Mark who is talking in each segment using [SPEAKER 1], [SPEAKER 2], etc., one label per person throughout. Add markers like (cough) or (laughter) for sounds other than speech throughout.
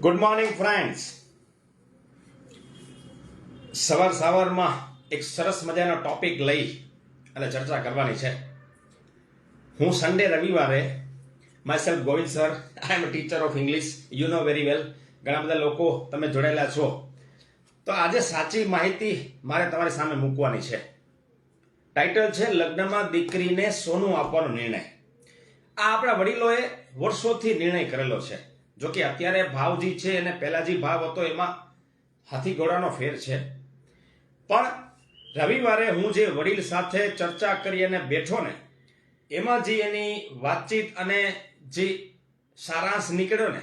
[SPEAKER 1] Good morning friends સવાર સવારમાં એક સરસ મજાનો ટોપિક લઈ અને ચર્ચા કરવાની છે. હું સન્ડે રવિવારે myself Govind sir I am teacher of English you know very well ઘણા બધા લોકો તમે જોડાયેલા છો. તો આજે સાચી માહિતી મારે તમારી સામે મૂકવાની છે. ટાઇટલ છે, લગ્નમાં દીકરીને સોનું આપવાનો નિર્ણય. આ આપણા વડીલોએ વર્ષોથી નિર્ણય કરેલો છે. જો કે અત્યારે ભાવ જે છે અને પહેલા જે ભાવ હતો એમાં હાથી ઘોડાનો ફેર છે. પણ રવિવારે હું જે વડીલ સાથે ચર્ચા કરી અને બેઠો ને, એમાં જે એની વાતચીત અને જે સારાંશ નીકળ્યો ને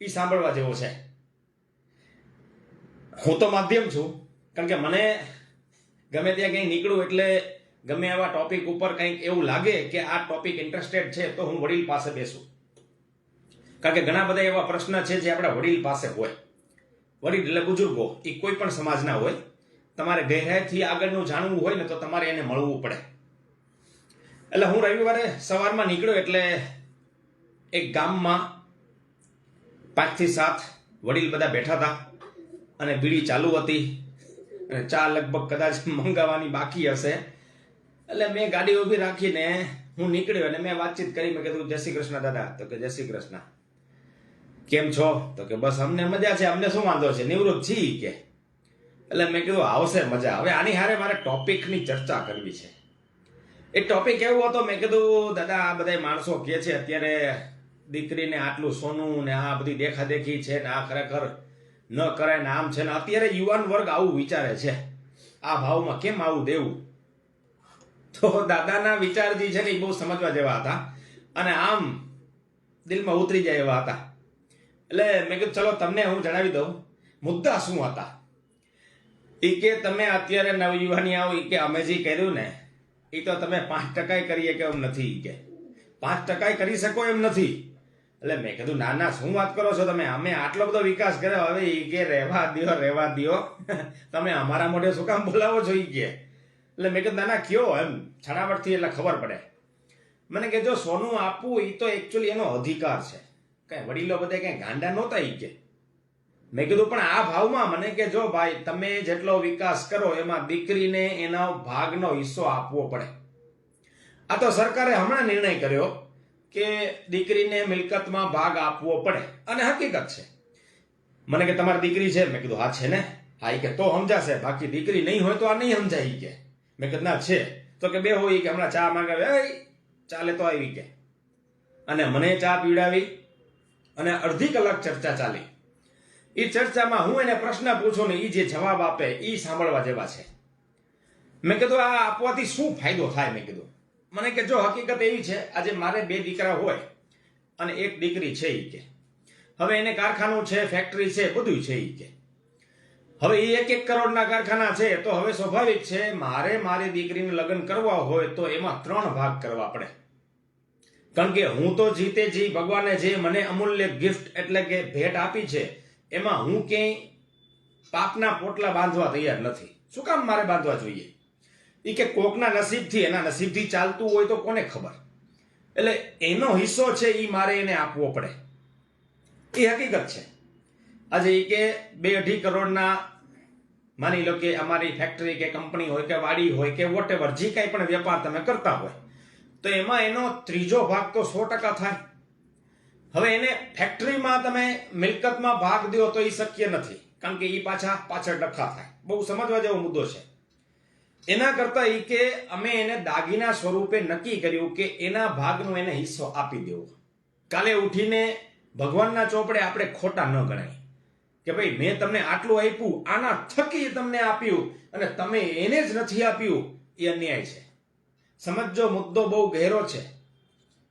[SPEAKER 1] એ સાંભળવા જેવો છે. હું તો માધ્યમ છું, કારણ કે મને ગમે ત્યાં કંઈ નીકળું એટલે ગમે એવા ટોપિક ઉપર કંઈક એવું લાગે કે આ ટોપિક ઇન્ટરેસ્ટેડ છે, તો હું વડીલ પાસે બેસું. કારણ કે ઘણા બધા એવા પ્રશ્ન છે જે આપણા વડીલ પાસે હોય. વડીલ એટલે બુજુર્ગો, એ કોઈ પણ સમાજના હોય. તમારે ગહેરાઈથી આગળનું જાણવું હોય ને તો તમારે એને મળવું પડે. એટલે હું રવિવારે સવારમાં નીકળ્યો એટલે એક ગામમાં પાંચથી સાત વડીલ બધા બેઠા હતા અને બીડી ચાલુ હતી અને ચા લગભગ કદાચ મંગાવવાની બાકી હશે. એટલે મેં ગાડી ઊભી રાખીને હું નીકળ્યો અને મેં વાતચીત કરી. મેં કીધું જય શ્રી કૃષ્ણ દાદા. તો કે જય શ્રી કૃષ્ણ. કેમ છો? તો કે બસ અમને મજા છે. અમને શું વાંધો છે? નિવૃત્ત છી કે. એટલે મેં કીધું, આવશે મજા. હવે આની હારે મારે ટોપિકની ચર્ચા કરવી છે. એ ટોપિક એવો હતો, મેં કીધું, દાદા, આ બધા માણસો કહે છે, અત્યારે દીકરીને આટલું સોનું ને આ બધી દેખાદેખી છે ને આ ખરેખર ન કરાય ને આમ છે ને. અત્યારે યુવાન વર્ગ આવું વિચારે છે. આ ભાવમાં કેમ આવું દેવું? તો દાદાના વિચાર જે છે ને એ બહુ સમજવા જેવા હતા. અને આમ દિલમાં ઉતરી જાય એવા હતા. એટલે મેં કીધું, ચલો, તમને હું જણાવી દઉં. મુદ્દા શું હતા? એ કે, તમે અત્યારે નવયુવાની આવો. એ કે, અમે જે કર્યું ને એ તો તમે પાંચ ટકાય કરીએ કે એમ નથી. કે, પાંચ ટકાય કરી શકો એમ નથી. એટલે મેં કીધું, ના ના, શું વાત કરો છો તમે? અમે આટલો બધો વિકાસ કર્યો. હવે એ કે, રહેવા દ્યો રહેવા દ્યો. (laughs) તમે અમારા મોઢે શું કામ બોલાવો છો? ઈ કે, એટલે મેં કીધું, ના ના, કયો એમ? છણાવટથી એટલે ખબર પડે. મને કે, જો સોનું આપવું એ તો એકચ્યુઅલી એનો અધિકાર છે. કઈ વડીલો બધે કઈ ગાંડા નહોતા ઈ કે. મેં કીધું પણ આ ભાવમાં મને કે જો ભાઈ તમે જેટલો વિકાસ કરો એમાં દીકરીને એનો ભાગનો હિસ્સો આપવો પડે. આ તો સરકારે હમણાં નિર્ણય કર્યો કે દીકરીને મિલકતમાં ભાગ આપવો પડે. અને હકીકત છે. મને કે તમારી દીકરી છે? મેં કીધું હા છે ને. હા કે તો સમજાશે. બાકી દીકરી નહીં હોય તો આ નહીં સમજાય કે. મેં કીધું ના છે. તો કે બે હોય કે હમણાં ચા માંગાવે. "એય, ચાલે તો આવી કે. અને મને ચા પીવડાવી. અને અડધી કલાક ચર્ચા ચાલી. એ ચર્ચામાં હું એને પ્રશ્ન પૂછું ને એ જે જવાબ આપે એ સાંભળવા જેવા છે. મેં કીધું, આ આપવાથી શું ફાયદો થાય? મેં કીધું. મને કે જો હકીકત એવી છે, આજે મારે બે દીકરા હોય અને એક દીકરી છે એ કે. હવે એને કારખાનું છે ફેક્ટરી છે બધું છે એ કે. હવે એ એક એક કરોડના કારખાના છે, તો હવે સ્વાભાવિક છે, મારે મારી દીકરીને લગ્ન કરવા હોય તો એમાં ત્રણ ભાગ કરવા પડે. કારણ કે હું તો જીતે જી ભગવાને જે મને અમૂલ્ય ગિફ્ટ એટલે કે ભેટ આપી છે, એમાં હું ક્યાંય પાપના પોટલા બાંધવા તૈયાર નથી. શું કામ મારે બાંધવા જોઈએ? એ કે કોકના નસીબથી, એના નસીબથી ચાલતું હોય તો કોને ખબર? એટલે એનો હિસ્સો છે એ મારે એને આપવો પડે. એ હકીકત છે. આજે એ કે બે અઢી કરોડના, માની લો કે અમારી ફેક્ટરી કે કંપની હોય કે વાડી હોય કે વોટ એવર જે કાંઈ પણ વેપાર તમે કરતા હોય તો એમાં એનો ત્રીજો ભાગ તો સો ટકા થાય. હવે એને ફેક્ટરીમાં તમે મિલકતમાં ભાગ દો તો એ શક્ય નથી. કારણ કે એ પાછા પાછળ ડખા થાય. બહુ સમજવા જેવો મુદ્દો છે. એના કરતા એ કે અમે એને દાગીના સ્વરૂપે નક્કી કર્યું કે એના ભાગનો એને હિસ્સો આપી દેવો. કાલે ઉઠીને ભગવાનના ચોપડે આપણે ખોટા ન ગણાય. કે ભાઈ, મેં તમને આટલું આપ્યું, આના થકી તમને આપ્યું અને તમે એને જ નથી આપ્યું એ અન્યાય છે. સમજો મુદ્દો બહુ ગહેરો છે.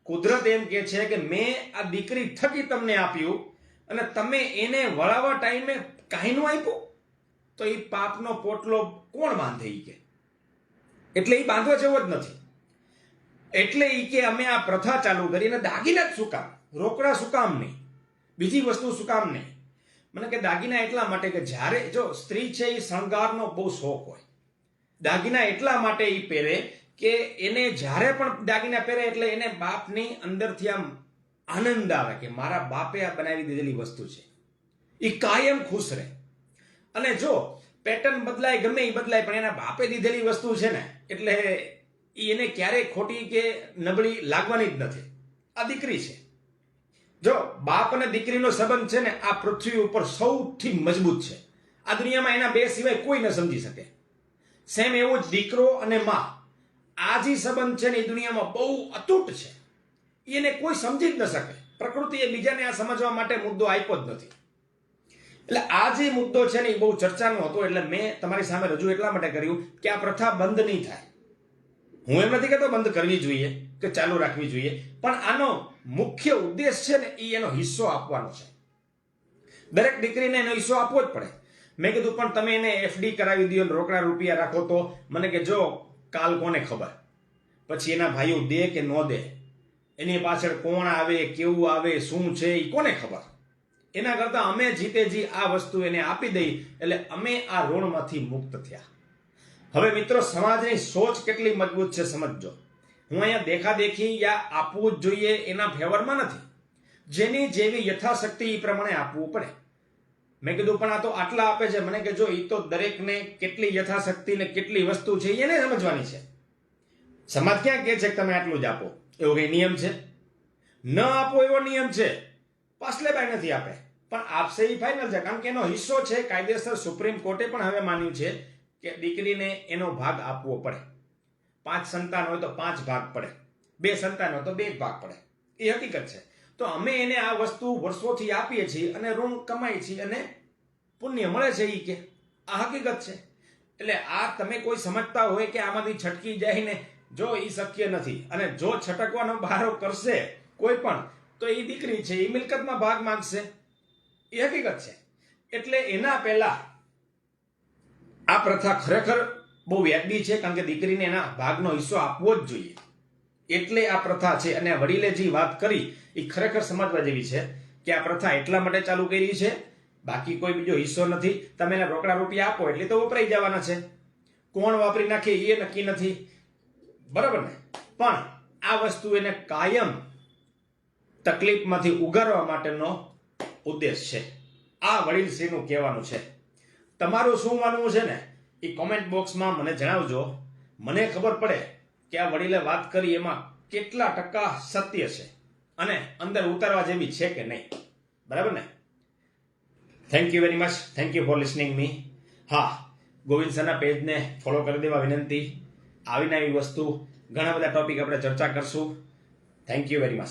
[SPEAKER 1] કુદરત એમ કે છે કે મેં આ દીકરી થકી તમને આપ્યું અને તમે એને વળાવવા ટાઈમે કાંઈનું આપ્યું? તો એ પાપનો પોટલો કોણ બાંધે એ કે? એટલે એ બાંધવા જેવો જ નથી. એટલે એ કે અમે આ પ્રથા ચાલુ કરી અને દાગીના જ શું કામ? રોકડા શું કામ નહીં? બીજી વસ્તુ શું કામ નહીં? મને કે દાગીના એટલા માટે કે જ્યારે જો સ્ત્રી છે એ શણગારનો બહુ શોખ હોય. દાગીના એટલા માટે એ પહેરે કે એને જ્યારે પણ દાગીના પહેરે એટલે એને બાપની અંદરથી આમ આનંદ આવે કે મારા બાપે આ બનાવી દીધેલી વસ્તુ છે. એ કાયમ ખુશ રહે. અને જો પેટર્ન બદલાય, ગમે એ બદલાય, પણ એના બાપે દીધેલી વસ્તુ છે ને, એટલે એને ક્યારેય ખોટી કે નબળી લાગવાની જ નથી. આ દીકરી છે. જો બાપ અને દીકરીનો સંબંધ છે ને, આ પૃથ્વી ઉપર સૌથી મજબૂત છે. આ દુનિયામાં એના બે સિવાય કોઈ ન સમજી શકે. સેમ એવો જ દીકરો અને માં. આ જે સંબંધ છે ને એ દુનિયામાં બહુ અતૂટ છે. એને કોઈ સમજી જ ન શકે. પ્રકૃતિએ બીજાને આ સમજવા માટે મુદ્દો આપ્યો જ નથી. એટલે આ જે મુદ્દો છે ને એ બહુ ચર્ચાનો હતો, એટલે મેં તમારી સામે રજૂ એટલા માટે કર્યું કે આ પ્રથા બંધ નહીં થાય. હું એમ નથી કહેતો બંધ કરવી જોઈએ કે ચાલુ રાખવી જોઈએ, પણ આનો મુખ્ય ઉદ્દેશ છે ને એ એનો હિસ્સો આપવાનો છે. દરેક દીકરીને એનો હિસ્સો આપવો જ પડે. મેં કીધું, પણ તમે એને એફડી કરાવી દો રોકડા રૂપિયા રાખો તો? મને કે, જો કાલ કોને ખબર? પછી એના ભાઈઓ દે કે ન દે? એની પાછળ કોણ આવે, કેવું આવે, શું છે એ કોને ખબર? એના કરતાં અમે જીતે જી આ વસ્તુ એને આપી દઈ, એટલે અમે આ ઋણમાંથી મુક્ત થયા. હવે મિત્રો, સમાજની સોચ કેટલી મજબૂત છે સમજજો. હું અહીંયા દેખાદેખી યા આપવું જ જોઈએ એના ફેવરમાં નથી. જેની જેવી યથાશક્તિ એ પ્રમાણે આપવું પડે. મેં કીધું, પણ આ તો આટલા આપે છે. મને કે, જો એ તો દરેકને કેટલી યથાશક્તિ ને કેટલી વસ્તુ છે એને સમજવાની છે. સમાજ ક્યાં કહે છે કે તમે આટલું જ આપો? એવો કઈ નિયમ છે? ન આપો એવો નિયમ છે? પાછલે બાય નથી આપે. પણ આપશે એ ફાઇનલ છે. કારણ કે એનો હિસ્સો છે, કાયદેસર સુપ્રીમ કોર્ટે પણ હવે માન્યું છે કે દીકરીને એનો ભાગ આપવો પડે. પાંચ સંતાન હોય તો પાંચ ભાગ પડે. બે સંતાન હોય તો બે ભાગ પડે. એ હકીકત છે. તો અમે એને આ વસ્તુ વર્ષોથી આપીએ છીએ અને ઋણ કમાઈએ છીએ અને પુણ્ય મળે છે એ કે. આ હકીકત છે. એટલે આ તમે કોઈ સમજતા હોય કે આમાંથી છટકી જાય ને જો એ શક્ય નથી અને જો છટકવાનો બહારો કરશે કોઈ પણ, તો એ દીકરી છે એ મિલકતમાં ભાગ માંગશે. એ હકીકત છે. એટલે એના પહેલા આ પ્રથા ખરેખર બહુ વ્યાજબી છે કારણ કે દીકરીને એના ભાગનો હિસ્સો આપવો જ જોઈએ. એટલે આ પ્રથા છે. અને વડીલે જે વાત કરી, એ ખરેખર સમજવા જેવી છે કે આ પ્રથા એટલા માટે ચાલુ કરી છે, બાકી કોઈ બીજો હિસ્સો નથી. તમે એને રોકડા રૂપિયા આપો એટલે તો વપરાઈ જવાના છે. કોણ વાપરી નાખે એ નક્કી નથી. બરાબર ને? પણ આ વસ્તુ એને કાયમ તકલીફમાંથી ઉગારવા માટેનો ઉદ્દેશ છે. આ વડીલશ્રીનું કહેવાનું છે. તમારું શું માનવું છે ને? એ કોમેન્ટ બોક્સમાં મને જણાવજો. મને ખબર પડે કે આ વડીલે વાત કરી એમાં કેટલા ટકા સત્ય છે અને અંદર ઉતારવા જેવી છે કે નહીં? બરાબર ને? Thank you very much thank you for listening me હા, ગોવિંદ સરના પેજને ફોલો કરી દેવા વિનંતી. આવીને આવી વસ્તુ, ઘણા બધા ટોપિક આપણે ચર્ચા કરશું. Thank you very much